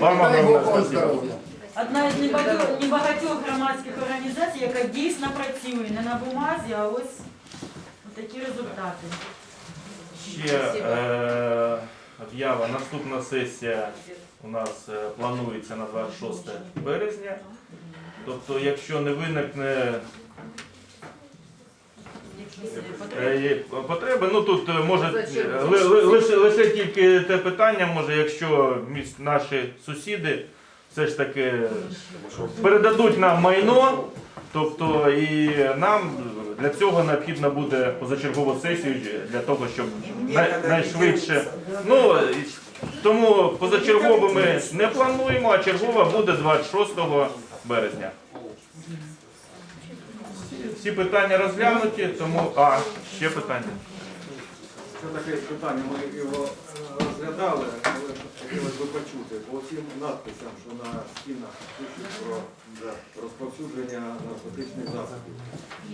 Вам Дай Бог вам спасибо. здоров'я. Одна із небагатьох, небагатьох громадських організацій, яка дійсно працює не на бумазі, а ось такі результати. Ще е, об'ява. Наступна сесія у нас е, планується на 26 березня. Тобто, якщо не виникне Е, потреби. є потреби, ну тут е, може е, ли- ли- лише, лише тільки те питання, може, якщо міс- наші сусіди все ж таки передадуть нам майно, тобто і нам для цього необхідно буде позачергову сесію для того, щоб най- найшвидше. Ну і тому позачергову ми не плануємо, а чергова буде 26 березня. Всі- питання розглянуті, тому а ще питання. Це таке питання, ми його е, розглядали, але хотілося б почути. По всім надписям, що на стінах пишуть про розповсюдження наркотичних засобів.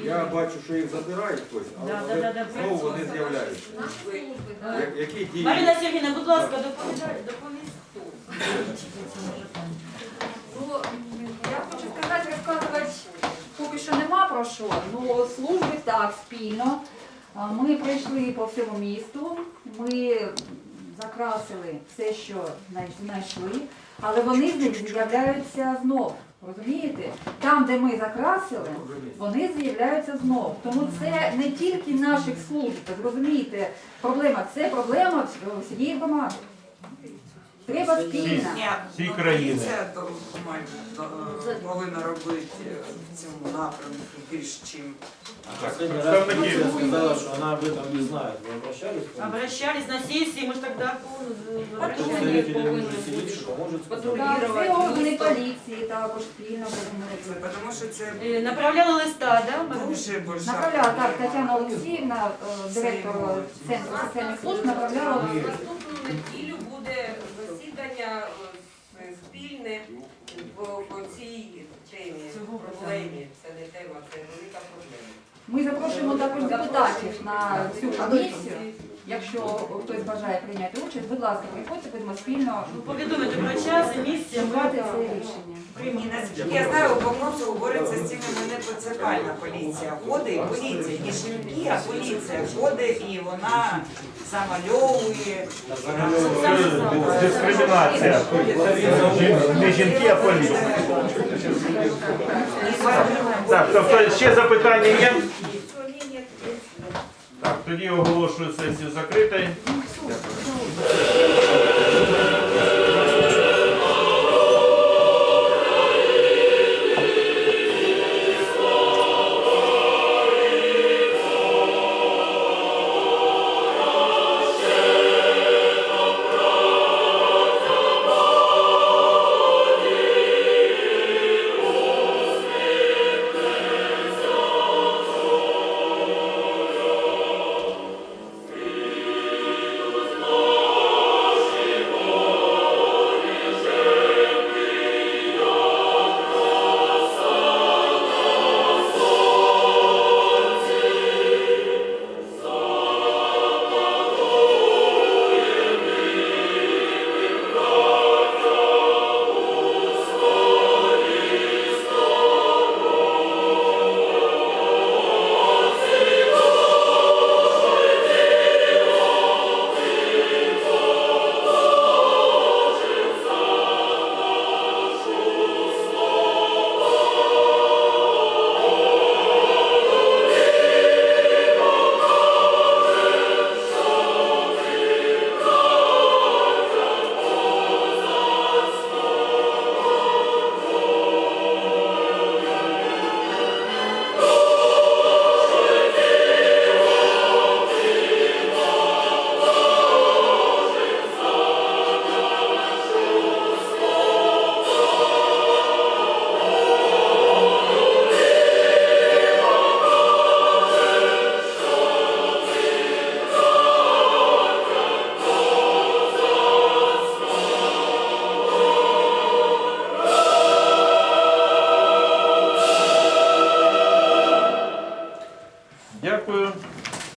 Я бачу, що їх забирають хтось, але Да, да, вони- да, да, знову вони з'являються. Е, Я- Які дії? Марина Сергійовна, будь ласка, доповідай, доповість. Ну, я хочу сказати, розказувати поки що нема про що. Ну, служби так, спільно. Ми пройшли по всьому місту, ми закрасили все, що знайшли, але вони з'являються знов. Розумієте? Там, де ми закрасили, вони з'являються знов. Тому це не тільки наших служб, зрозумієте, проблема, це проблема всієї громади. Треба спільно. Ні, Всі ну, країни. то, е, повинна робити в цьому напрямку більш чим. Последний раз Представники. полиция сказала, что она об этом не знает. Вы обращались? к ней? Обращались на сесії, ми ж что поможет сказать. Так, це органи поліції також спільно будемо Це, робити. тому що це Направляли листа, да? Дуже большая Направляла так. Тетяна Олексіївна, е, директор Центру соціальних служб, направляла. Наступну неділю буде засідання е, в, по цій темі, проблемі. Це не тема, це велика проблема. Ми запрошуємо також депутатів на цю комісію. Якщо хтось бажає прийняти участь, будь ласка, приходьте, будемо спільно Ну, Повідомити про час і місце. ми це рішення. І наскільки я знаю, Богновцево бореться з цими муніципальна поліція. Ходить поліція, не жінки, а поліція ходить і вона замальовує. Дискримінація. Не жінки, а поліція. Так, тобто ще запитання є? Так, тоді оголошую сесію закритою.